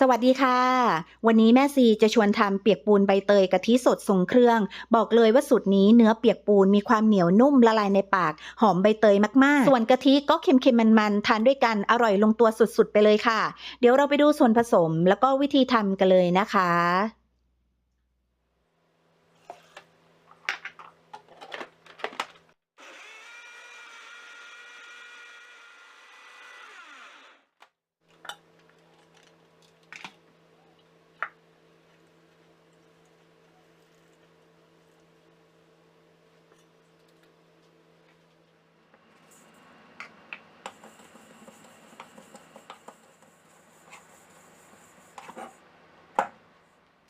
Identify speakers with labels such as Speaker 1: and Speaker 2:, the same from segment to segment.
Speaker 1: สวัสดีค่ะ วันนี้แม่ซีจะชวนทำเปียกปูนใบเตยกะทิสดทรงเครื่อง บอกเลยว่าสูตรนี้เนื้อเปียกปูนมีความเหนียวนุ่มละลายในปาก หอมใบเตยมากๆ ส่วนกะทิก็เค็มๆมันๆทานด้วยกันอร่อยลงตัวสุดๆ ไปเลยค่ะ เดี๋ยวเราไปดูส่วนผสมแล้วก็วิธีทำกันเลยนะคะ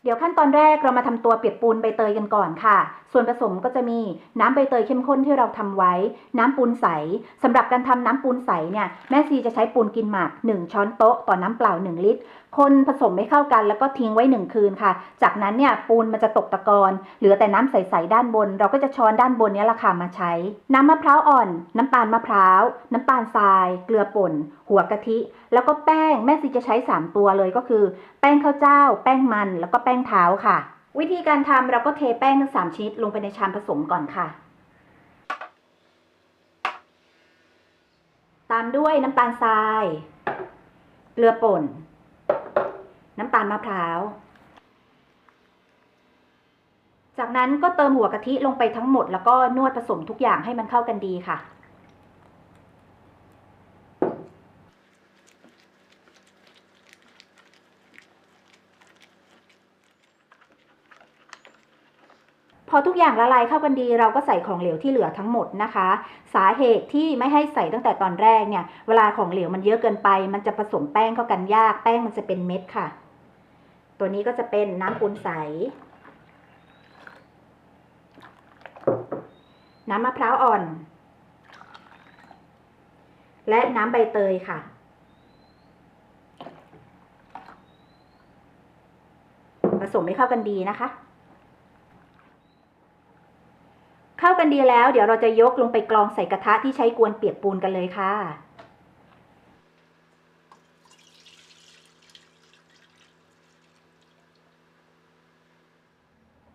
Speaker 1: เดี๋ยวขั้นตอนแรกเรามาทำตัวเปียกปูนใบเตยกันก่อนค่ะ ส่วนผสมก็จะมีน้ำใบเตยเข้มข้นที่เราทำไว้ น้ำปูนใสสำหรับการทำน้ำปูนใสเนี่ยแม่ซีจะใช้ปูนกินหมาก 1 ช้อนโต๊ะต่อน้ำเปล่า 1 ลิตรคนผสมไม่เข้ากันแล้วก็ทิ้งไว้1คืนค่ะ จากนั้นเนี่ยปูนมันจะตกตะกอนเหลือแต่น้ำใสๆด้านบน เราก็จะช้อนด้านบนนี้ละค่ะมาใช้ น้ำมะพร้าวอ่อน น้ำตาลมะพร้าว น้ำตาลทราย เกลือป่น หัวกะทิ แล้วก็แป้งแม่ซีจะใช้ 3 ตัวเลยก็คือ แป้งข้าวเจ้า แป้งมัน แล้วก็แป้งเท้าค่ะ วิธีการทำเราก็เทแป้งทั้งสามชนิดลงไปในชามผสมก่อนค่ะตามด้วยน้ำตาลทราย เกลือป่น น้ำตาลมะพร้าว จากนั้นก็เติมหัวกะทิลงไปทั้งหมด แล้วก็นวดผสมทุกอย่างให้มันเข้ากันดีค่ะ พอทุกอย่างละลายเข้ากันดี เราก็ใส่ของเหลวที่เหลือทั้งหมดนะคะ สาเหตุที่ไม่ให้ใส่ตั้งแต่ตอนแรกเนี่ย เวลาของเหลวมันเยอะเกินไป มันจะผสมแป้งเข้ากันยาก แป้งมันจะเป็นเม็ดค่ะ ตัวนี้ก็จะเป็นน้ำปูนใส น้ำมะพร้าวอ่อน และน้ำใบเตยค่ะ ผสมให้เข้ากันดีนะคะ เข้ากันดีแล้ว เดี๋ยวเราจะยกลงไปกรองใส่กระทะที่ใช้กวนเปียกปูนกันเลยค่ะ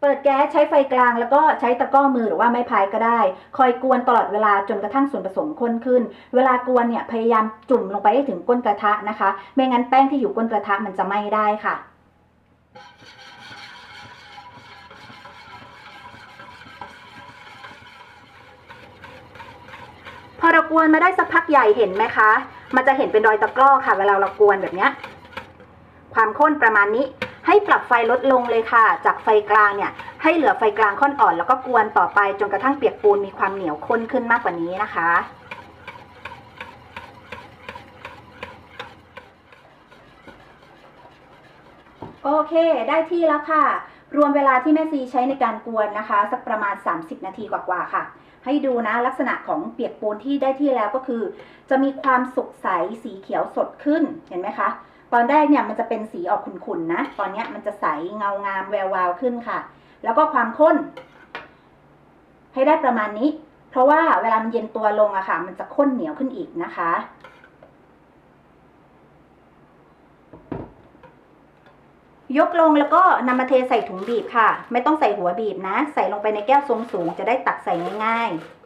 Speaker 1: เปิดแก๊สใช้ไฟกลางแล้วก็ใช้ตะก้อมือหรือว่าไม้พายก็ได้ คอยกวนตลอดเวลาจนกระทั่งส่วนผสมข้นขึ้น เวลากวนเนี่ยพยายามจุ่มลงไปให้ถึงก้นกระทะนะคะ ไม่งั้นแป้งที่อยู่ก้นกระทะมันจะไหม้ได้ค่ะพอเรากวนมาได้สักพักใหญ่เห็นไหมคะ มันจะเห็นเป็นรอยตะกร้อค่ะ เวลาเรากวนแบบนี้ ความข้นประมาณนี้ ให้ปรับไฟลดลงเลยค่ะ จากไฟกลางเนี่ยให้เหลือไฟกลางค่อนอ่อน แล้วก็กวนต่อไปจนกระทั่งเปียกปูนมีความเหนียวข้นขึ้นมากกว่านี้นะคะโอเค ได้ที่แล้วค่ะ รวมเวลาที่แม่ซีใช้ในการกวนนะคะ สักประมาณ 30 นาทีกว่าๆค่ะ ให้ดูนะลักษณะของเปียกปูนที่ได้ที่แล้วก็คือ จะมีความสุกใสสีเขียวสดขึ้นเห็นไหมคะ ตอนแรกเนี่ยมันจะเป็นสีออกขุ่นๆนะ ตอนนี้มันจะใสเงางามแวววาวขึ้นค่ะ แล้วก็ความข้น ให้ได้ประมาณนี้ เพราะว่าเวลามันเย็นตัวลงอะค่ะ มันจะข้นเหนียวขึ้นอีกนะคะ ยกลงแล้วก็นำมาเทใส่ถุงบีบค่ะ ไม่ต้องใส่หัวบีบนะ ใส่ลงไปในแก้วทรงสูงจะได้ตักใส่ง่ายๆ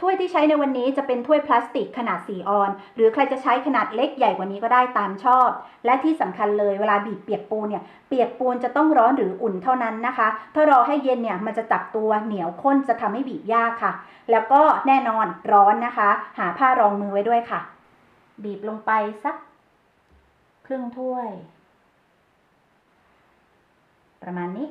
Speaker 1: ถ้วยที่ใช้ในวันนี้จะเป็นถ้วยพลาสติกขนาด 4 ออน หรือใครจะใช้ขนาดเล็กใหญ่กว่านี้ก็ได้ตามชอบ และที่สำคัญเลยเวลาบีบเปียกปูนเนี่ย เปียกปูนจะต้องร้อนหรืออุ่นเท่านั้นนะคะ ถ้ารอให้เย็นเนี่ยมันจะจับตัวเหนียวข้นจะทำให้บีบยากค่ะ แล้วก็แน่นอนร้อนนะคะ หาผ้ารองมือไว้ด้วยค่ะ บีบลงไปสักครึ่งถ้วย ประมาณนี้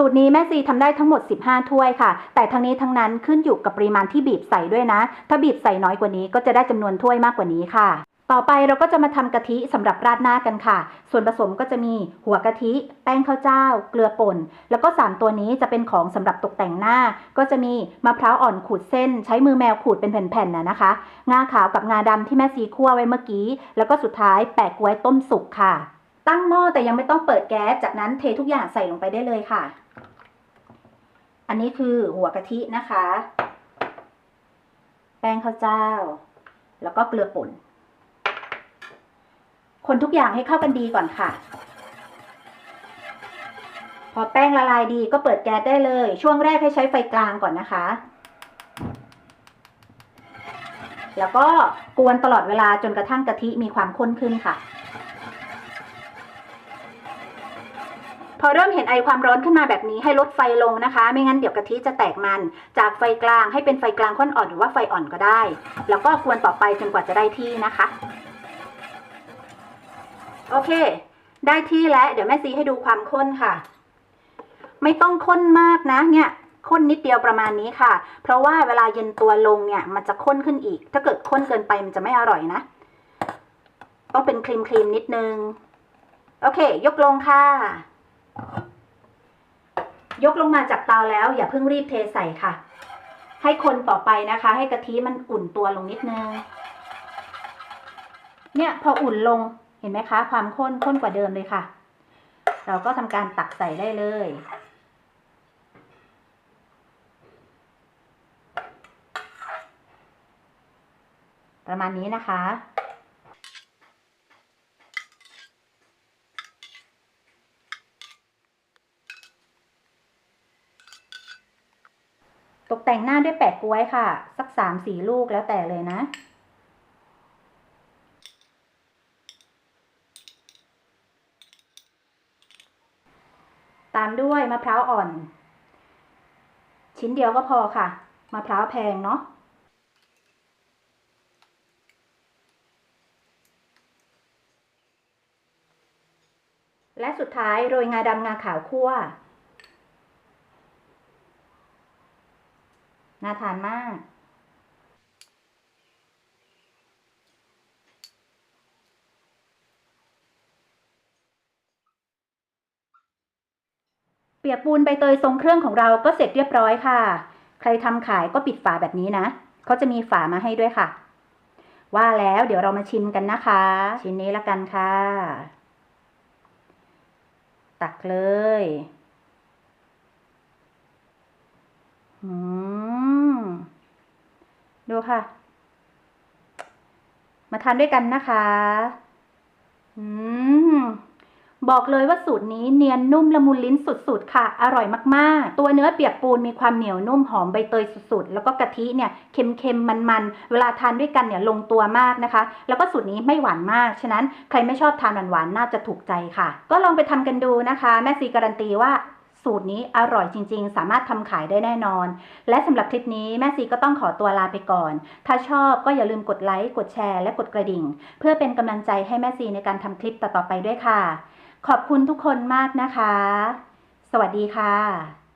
Speaker 1: สูตรนี้แม่ซีทำได้ทั้งหมด 15 ถ้วยค่ะ แต่ทั้งนี้ทั้งนั้นขึ้นอยู่กับปริมาณที่บีบใส่ด้วยนะ ถ้าบีบใส่น้อยกว่านี้ก็จะได้จำนวนถ้วยมากกว่านี้ค่ะ ต่อไปเราก็จะมาทำกะทิสำหรับราดหน้ากันค่ะ ส่วนผสมก็จะมีหัวกะทิ แป้งข้าวเจ้า เกลือป่น แล้วก็ 3 ตัวนี้จะเป็นของสำหรับตกแต่งหน้า ก็จะมีมะพร้าวอ่อนขูดเส้น ใช้มือแมวขูดเป็นแผ่นๆนะนะคะ งาขาวกับงาดำที่แม่ซีคั่วไว้เมื่อกี้ แล้วก็สุดท้ายแปะกล้วยต้มสุกค่ะ ตั้งหม้อแต่ยังไม่ต้องเปิดแก๊ส จากนั้นเททุกอย่างใส่ลงไปได้เลยค่ะ อันนี้คือหัวกะทินะคะ แป้งข้าวเจ้า แล้วก็เกลือป่น คนทุกอย่างให้เข้ากันดีก่อนค่ะ พอแป้งละลายดีก็เปิดแก๊สได้เลย ช่วงแรกให้ใช้ไฟกลางก่อนนะคะ แล้วก็กวนตลอดเวลาจนกระทั่งกะทิมีความข้นขึ้นค่ะ พอเริ่มเห็นไอความร้อนขึ้นมาแบบนี้ให้ลดไฟลงนะคะ ไม่งั้นเดี๋ยวกะทิจะแตกมัน จากไฟกลางให้เป็นไฟกลางค่อนอ่อนหรือว่าไฟอ่อนก็ได้ แล้วก็กวนต่อไปจนกว่าจะได้ที่นะคะ โอเค ได้ที่แล้ว เดี๋ยวแม่ซีให้ดูความข้นค่ะ ไม่ต้องข้นมากนะเนี่ยข้นนิดเดียวประมาณนี้ค่ะ เพราะว่าเวลาเย็นตัวลงเนี่ย มันจะข้นขึ้นอีก ถ้าเกิดข้นเกินไปมันจะไม่อร่อยนะ ต้องเป็นครีมครีมนิดนึง โอเค ยกลงค่ะ ยกลงมาจากเตาแล้ว อย่าเพิ่งรีบเทใส่ค่ะ ให้คนต่อไปนะคะ ให้กะทิมันอุ่นตัวลงนิดนึง เนี่ยพออุ่นลงเห็นไหมคะ ความข้นข้นกว่าเดิมเลยค่ะ เราก็ทำการตักใส่ได้เลย ประมาณนี้นะคะ ตกแต่งหน้าด้วยแปะกล้วยค่ะ สักสามสี่ลูกแล้วแต่เลยนะ ตามด้วยมะพร้าวอ่อน ชิ้นเดียวก็พอค่ะมะพร้าวแพงเนาะและสุดท้ายโรยงาดำงาขาวคั่ว น่าทานมาก เปียกปูนใบเตยทรงเครื่องของเราก็เสร็จเรียบร้อยค่ะ ใครทำขายก็ปิดฝาแบบนี้นะ เขาจะมีฝามาให้ด้วยค่ะ ว่าแล้วเดี๋ยวเรามาชิมกันนะคะ ชิ้นนี้ละกันค่ะ ตักเลย อืม ดูค่ะ มาทานด้วยกันนะคะ อืมบอกเลยว่าสูตรนี้เนียนนุ่มละมุนลิ้นสุดๆค่ะ อร่อยมากๆ ตัวเนื้อเปียกปูนมีความเหนียวนุ่มหอมใบเตยสุดๆ แล้วก็กะทิเนี่ยเค็มๆมันๆ เวลาทานด้วยกันเนี่ยลงตัวมากนะคะ แล้วก็สูตรนี้ไม่หวานมาก ฉะนั้นใครไม่ชอบทานหวานๆ น่าจะถูกใจค่ะ ก็ลองไปทำกันดูนะคะ แม่ซีการันตีว่า สูตรนี้อร่อยจริง ๆ สามารถทำขายได้แน่นอน และสำหรับคลิปนี้แม่ซีก็ต้องขอตัวลาไปก่อน ถ้าชอบก็อย่าลืมกดไลค์ กดแชร์ และกดกระดิ่ง เพื่อเป็นกำลังใจให้แม่ซีในการทำคลิปต่อๆไปด้วยค่ะ ขอบคุณทุกคนมากนะคะ สวัสดีค่ะ